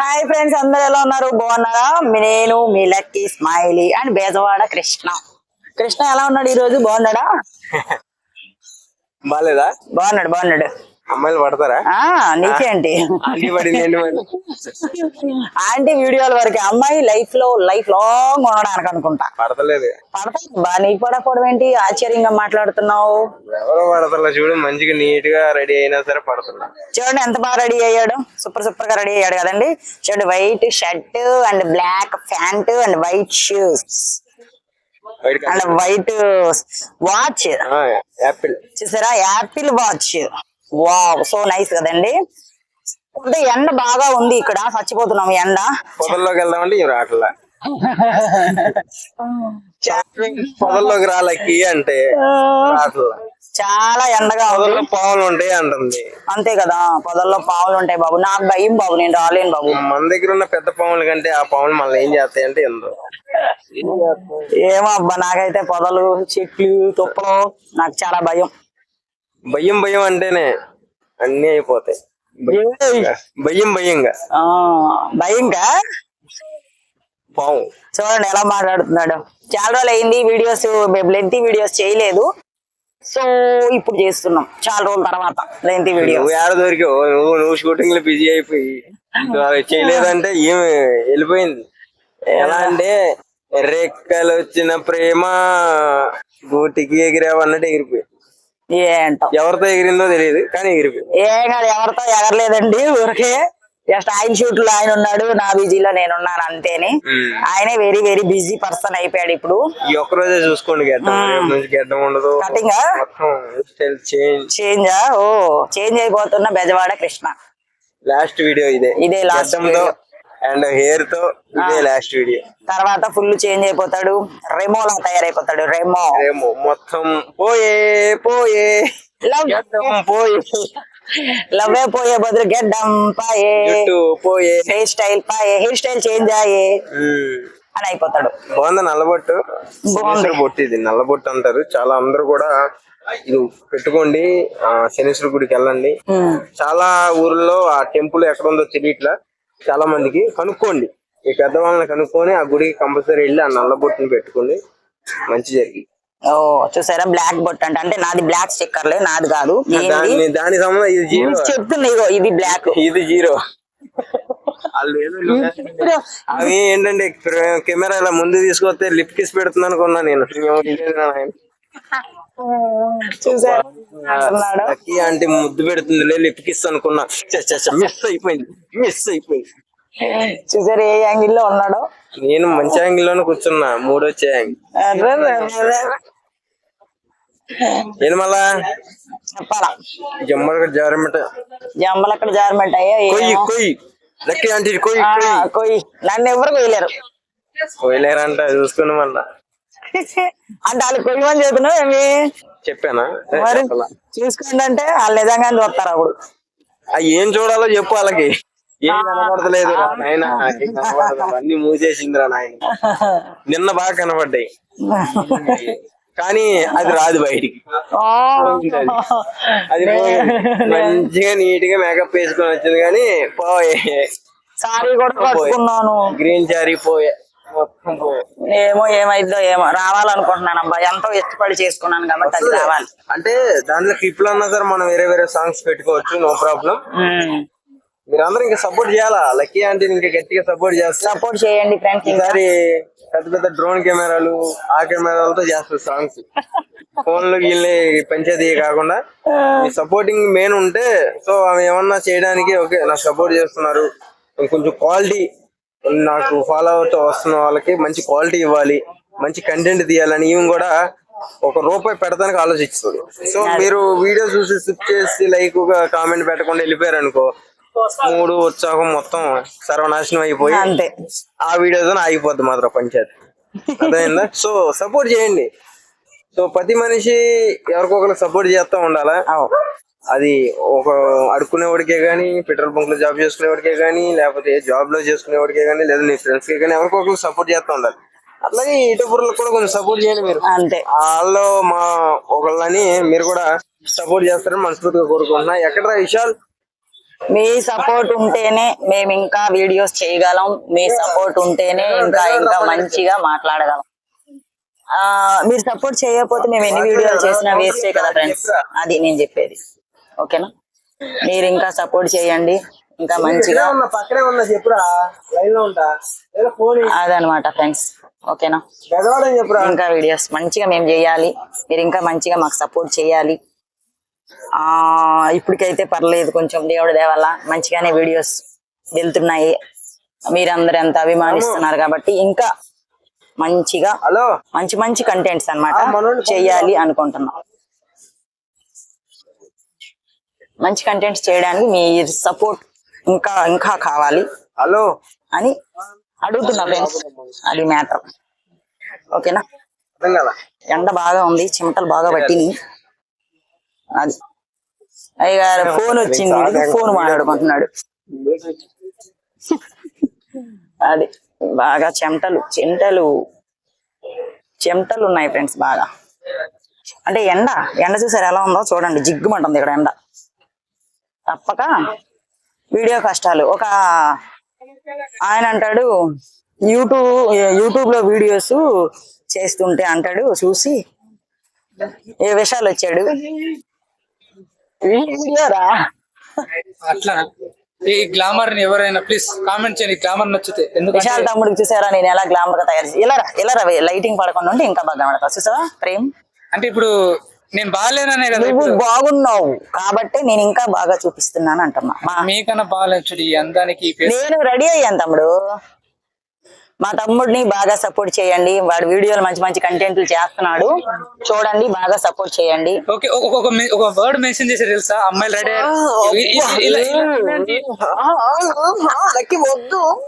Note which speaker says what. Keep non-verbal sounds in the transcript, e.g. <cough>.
Speaker 1: Hi friends అందరు ఎలా ఉన్నారు? బాగున్నారా? నేను మీ lucky smiley and Bezawada Krishna. Krishna ఎలా ఉన్నాడు ఈ రోజు బాగున్నాడా?
Speaker 2: బాలేదా?
Speaker 1: బాగున్నాడు బాగున్నాడు.
Speaker 2: అమ్మాయిలు పడతారా?
Speaker 1: ఆ నీకేంటి
Speaker 2: ఆంటీ
Speaker 1: వీడియోల వరకు అమ్మాయి లైఫ్లో లైఫ్ లాంగ్ ఉండడానికి అనుకుంటా.
Speaker 2: పడతలేదు.
Speaker 1: పడతాయి బా నీకు పడకపోవడం ఏంటి? ఆశ్చర్యంగా మాట్లాడుతున్నావు.
Speaker 2: ఎవరో పడతలే చూడు మంచిగా నీట్గా రెడీ అయినా సరే పడుతున్నా.
Speaker 1: చూడండి ఎంత బాగా రెడీ అయ్యాడు. సూపర్ సూపర్గా రెడీ అయ్యాడు కదండి. చూడండి white shirt and black pant and white shoes and white watch
Speaker 2: Apple
Speaker 1: చూసారా? Apple watch wow so nice కదండి. అంటే ఎండ బాగా ఉంది ఇక్కడ చచ్చిపోతున్నాం ఎండ.
Speaker 2: పొదల్లోకి వెళ్దామంటే ఇవి రావట్లా పొదల్లోకి రాలకి అంటే
Speaker 1: చాలా ఎండగా
Speaker 2: పొదల్లో పావులు ఉంటాయి అంటుంది.
Speaker 1: అంతే కదా పొదల్లో పావులు ఉంటాయి బాబు. నాకు భయం బాబు నేను రాలేను బాబు.
Speaker 2: మన దగ్గర ఉన్న పెద్ద పాముల కంటే ఆ పాములు మళ్ళీ ఏం చేస్తాయి అంటే ఎందు.
Speaker 1: ఏమో అబ్బా నాకైతే పొదలు చెట్లు తుప్పలు నాకు చాలా భయం.
Speaker 2: భయం భయం అంటేనే అన్ని అయిపోతాయి. భయం భయంగా.
Speaker 1: భయంగా?
Speaker 2: పాము
Speaker 1: చూడండి ఎలా మాట్లాడుతున్నాడు. చాలా రోజులు అయింది వీడియోస్ లెంతీ వీడియోస్ చేయలేదు. సో ఇప్పుడు చేస్తున్నాం. చాలా రోజుల తర్వాత లెంతీ వీడియో
Speaker 2: ఏడ దొరికావు? నువ్వు నువ్వు షూటింగ్లో బిజీ అయిపోయి. చేయలేదంటే ఏమి వెళ్ళిపోయింది? ఎలా అంటే రెక్కలు వచ్చిన ప్రేమ గూటికి ఎగిరావు అన్నట్టు ఎగిరిపోయి
Speaker 1: ఏంటో.
Speaker 2: ఎవరితో ఎగిరిందో తెలియదు కానీ ఎగిరిపోయి
Speaker 1: ఏం కాదు ఎవరితో ఎగరలేదండి ఊరికే. జస్ట్ ఆయన షూట్లో ఆయన ఉన్నాడు నా బిజీలో నేనున్నాను అంతేని. ఆయనే వెరీ వెరీ బిజీ పర్సన్ అయిపోయాడు ఇప్పుడు.
Speaker 2: ఈ ఒక్క రోజే చూసుకోండి గడ్డం ఉండదు. చేంజ్
Speaker 1: చేంజా ఓ చేంజ్ అయిపోతున్న బెజవాడ కృష్ణ.
Speaker 2: లాస్ట్ వీడియో ఇదే.
Speaker 1: ఇదే
Speaker 2: గడ్డంతో అండ్ హెయిర్తో ఇదే లాస్ట్ వీడియో
Speaker 1: తర్వాత ఫుల్ చేంజ్ అయిపోతాడు. రెమోలా తయారైపోతాడు. రెమో.
Speaker 2: ఏమో మొత్తం పోయే పోయే.
Speaker 1: లవ్
Speaker 2: పోయే.
Speaker 1: లవ్వే పోయే బదులు గెడ్డం పాయే.
Speaker 2: పోయే.
Speaker 1: హెయిర్ స్టైల్ పాయే. హెయిర్ స్టైల్ చేంజ్ అయ్యే. అని అయిపోతాడు.
Speaker 2: బాగుంది నల్లబొట్టు? బొట్టు ఇది. నల్లబొట్టు అంటారు. చాలా అందరూ కూడా ఇది పెట్టుకోండి. శనీశ్వర గుడికి వెళ్ళండి. చాలా ఊర్లో ఆ టెంపుల్ ఎక్కడ ఉందో తెలియట్లా. చాలా మందికి కనుక్కోండి. ఈ పెద్దవాళ్ళని కనుక్కొని ఆ గుడికి కంపల్సరీ వెళ్ళి ఆ నల్ల బొట్టుని పెట్టుకోండి. మంచి జరిగి
Speaker 1: ఓ చూసారా? బ్లాక్ బొట్ అంటే. అంటే నాది బ్లాక్ స్టిక్కర్లే నాది కాదు.
Speaker 2: దాని దాని సంబంధం ఇది జీరో.
Speaker 1: చెప్తున్నా ఇగో ఇది బ్లాక్.
Speaker 2: ఇది జీరో. అవి ఏంటంటే కెమెరా ఇలా ముందు తీసుకొస్తే లిప్ కిస్ పెడుతుంది అనుకున్నా నేను. <laughs>
Speaker 1: చూసారా?
Speaker 2: లక్కీ ఆంటీ ముద్దు పెడుతుంది లిప్ కిస్ అనుకున్నా. మిస్ అయిపోయింది మిస్ అయిపోయింది.
Speaker 1: చూసారా ఏ యాంగిల్లో ఉన్నాడో?
Speaker 2: నేను మంచి యాంగిల్లోనే కూర్చున్నా మూడొచ్చే యాంగిల్ ఏంది మళ్ళా?
Speaker 1: చెప్పాలా?
Speaker 2: జమ్మల జారమిట.
Speaker 1: జంబలు అక్కడ జారమెంట్ అయ్యా
Speaker 2: కొయ్యి కొయ్యి. లక్కీ ఆంటీ కొయ్యి కొయ్యి.
Speaker 1: కొయ్యి. నన్ను ఎవరు కొయ్యలేరు?
Speaker 2: కొయ్యలేరంట చూసుకుని మళ్ళా.
Speaker 1: అంటే వాళ్ళు కొయ్యమని చెప్తున్నావు ఏమి?
Speaker 2: చెప్పానా?
Speaker 1: మరి. చూసుకోండి అంటే వాళ్ళు నిజంగా చూస్తారు అప్పుడు.
Speaker 2: ఏం చూడాలో చెప్పు వాళ్ళకి. ఏం కనబడతలేదు నాయన అన్ని మూసేసిందిరా నాయన. నిన్న బాగా కనబడ్డాయి. కానీ అది రాదు బయటికి. అది. మంచిగా నీట్గా మేకప్ వేసుకొని వచ్చింది కానీ పోయే.
Speaker 1: సారీ కూడా
Speaker 2: గ్రీన్ మొత్తం పోయే.
Speaker 1: ఏమో ఏమైందో ఏమో. రావాలనుకుంటున్నాను అబ్బా. ఎంతో ఇష్టపడి చేసుకున్నాను కాబట్టి అది రావాలి.
Speaker 2: అంటే దాంట్లో క్లిప్లో అన్నా సరే మనం వేరే వేరే సాంగ్స్ పెట్టుకోవచ్చు నో ప్రాబ్లం. మీరందరూ ఇంకా సపోర్ట్ చేయాలా? లక్కీ అంటే ఇంకా గట్టిగా సపోర్ట్ చేస్తా?
Speaker 1: సపోర్ట్ చేయండి ఫ్రెండ్స్
Speaker 2: ఈసారి పెద్ద పెద్ద డ్రోన్ కెమెరాలు ఆ కెమెరాలతో చేస్తారు సాంగ్స్ ఫోన్లు వీళ్ళని పంచేది కాకుండా మీ సపోర్టింగ్ మెయిన్ ఉంటే సో ఆమె ఏమన్నా చేయడానికి ఓకే నాకు సపోర్ట్ చేస్తున్నారు. కొంచెం క్వాలిటీ నాకు ఫాలో అవుతూ వస్తున్న వాళ్ళకి మంచి క్వాలిటీ ఇవ్వాలి మంచి కంటెంట్ తీయాలని ఈమె కూడా ఒక రూపాయి పెడతానికి ఆలోచిస్తుంది. సో మీరు వీడియో చూసి స్కిప్ చేసి లైక్ కామెంట్ పెట్టకుండా వెళ్ళిపోయారు అనుకో మూడు ఉత్సాహం మొత్తం సర్వనాశనం అయిపోయి
Speaker 1: అంతే.
Speaker 2: ఆ వీడియోతో ఆగిపోద్ది మాత్రం పంచాయతీ. అర్థమైందా? సో సపోర్ట్ చేయండి. సో ప్రతి మనిషి ఎవరికొకరికి సపోర్ట్ చేస్తా ఉండాలా. అది ఒక అడుక్కునేవాడికే కానీ పెట్రోల్ బంక్లో జాబ్ చేసుకునేవాడికే కానీ లేకపోతే జాబ్లో చేసుకునేవాడికే కానీ లేదా నీ ఫ్రెండ్స్కి కానీ ఎవరికొకరికి సపోర్ట్ చేస్తా ఉండాలి. అట్లాగే యూట్యూబర్లకు కూడా కొంచెం సపోర్ట్ చేయండి మీరు.
Speaker 1: అంతే.
Speaker 2: వాళ్ళు మా ఒకళ్ళని మీరు కూడా సపోర్ట్ చేస్తారని మనస్ఫూర్తిగా కోరుకుంటున్నా. ఎక్కడ విశాల్?
Speaker 1: మీ సపోర్ట్ ఉంటేనే మేము ఇంకా వీడియోస్ చేయగలం. మీ సపోర్ట్ ఉంటేనే ఇంకా ఇంకా మంచిగా మాట్లాడగలం. ఆ మీరు సపోర్ట్ చేయకపోతే మేము ఎన్ని వీడియోలు చేసినా వేస్టే కదా ఫ్రెండ్స్ అది నేను చెప్పేది. ఓకేనా? మీరు ఇంకా సపోర్ట్ చేయండి. ఇంకా మంచిగా
Speaker 2: పక్కనే ఉన్న చెప్పురా. లో ఉంటా.
Speaker 1: అదనమాట ఫ్రెండ్స్ ఓకేనా? ఇంకా వీడియోస్ మంచిగా మేము చేయాలి. మీరు ఇంకా మంచిగా మాకు సపోర్ట్ చేయాలి. ఆ ఇప్పటికైతే పర్లేదు కొంచెం దేవుడి దేవల్ల. మంచిగానే వీడియోస్ వెళ్తున్నాయి. మీరందరూ ఎంత అభిమానిస్తున్నారు కాబట్టి ఇంకా మంచిగా
Speaker 2: హలో.
Speaker 1: మంచి మంచి కంటెంట్స్
Speaker 2: మనోళ్ళు
Speaker 1: చేయాలి అనుకుంటున్నాం. మంచి కంటెంట్స్ చేయడానికి మీ సపోర్ట్ ఇంకా ఇంకా కావాలి.
Speaker 2: హలో
Speaker 1: అని అడుగుతున్నా ఫ్రెండ్స్ అది మ్యాటర్ ఓకేనా? ఎండ బాగా ఉంది చిమటలు బాగా పట్టింది. అది. అయ్యగారు ఫోన్ వచ్చింది. ఫోన్ మాట్లాడుకుంటున్నాడు అది. బాగా చెమటలు చెమటలు. చెమటలు ఉన్నాయి ఫ్రెండ్స్ బాగా. అంటే ఎండ ఎండ చూసారు ఎలా ఉందో? చూడండి జిగ్గుమంటుంది ఇక్కడ ఎండ. తప్పక వీడియో కష్టాలు. ఒక ఆయన అంటాడు యూట్యూబ్ యూట్యూబ్లో వీడియోస్ చేస్తుంటే అంటాడు చూసి ఏ విషయాలు వచ్చాడు? వీడియోరా?
Speaker 3: అట్లా. ఈ గ్లామర్ని ఎవరైనా ప్లీజ్ కామెంట్ చేయండి గ్లామర్ నచ్చితే.
Speaker 1: విశాల్ తమ్ముడికి చూసారా? నేను ఎలా గ్లామర్గా తయారు చేసి ఇలా ఇలా లైటింగ్ పడకుండా ఉంటే ఇంకా బాగా కనబడతా. చూసావా? ప్రేమ్?
Speaker 3: అంటే ఇప్పుడు నేను బాగాలేననే కదా
Speaker 1: నువ్వు బాగున్నావు. కాబట్టి నేను ఇంకా బాగా చూపిస్తున్నాను అంటున్నా. మా
Speaker 3: మీకన్నా బాగాలేదు ఈ అందానికి
Speaker 1: నేను రెడీ అయ్యాను తమ్ముడు. మా తమ్ముడిని బాగా సపోర్ట్ చేయండి. వాడు వీడియోలు మంచి మంచి కంటెంట్లు చేస్తున్నాడు. చూడండి బాగా సపోర్ట్ చేయండి.
Speaker 3: ఓకే ఒక ఒక మె- ఒక వర్డ్ మెన్షన్ చేసి తెలుసా? అమ్మాయిలు రెడీ
Speaker 2: వద్దు.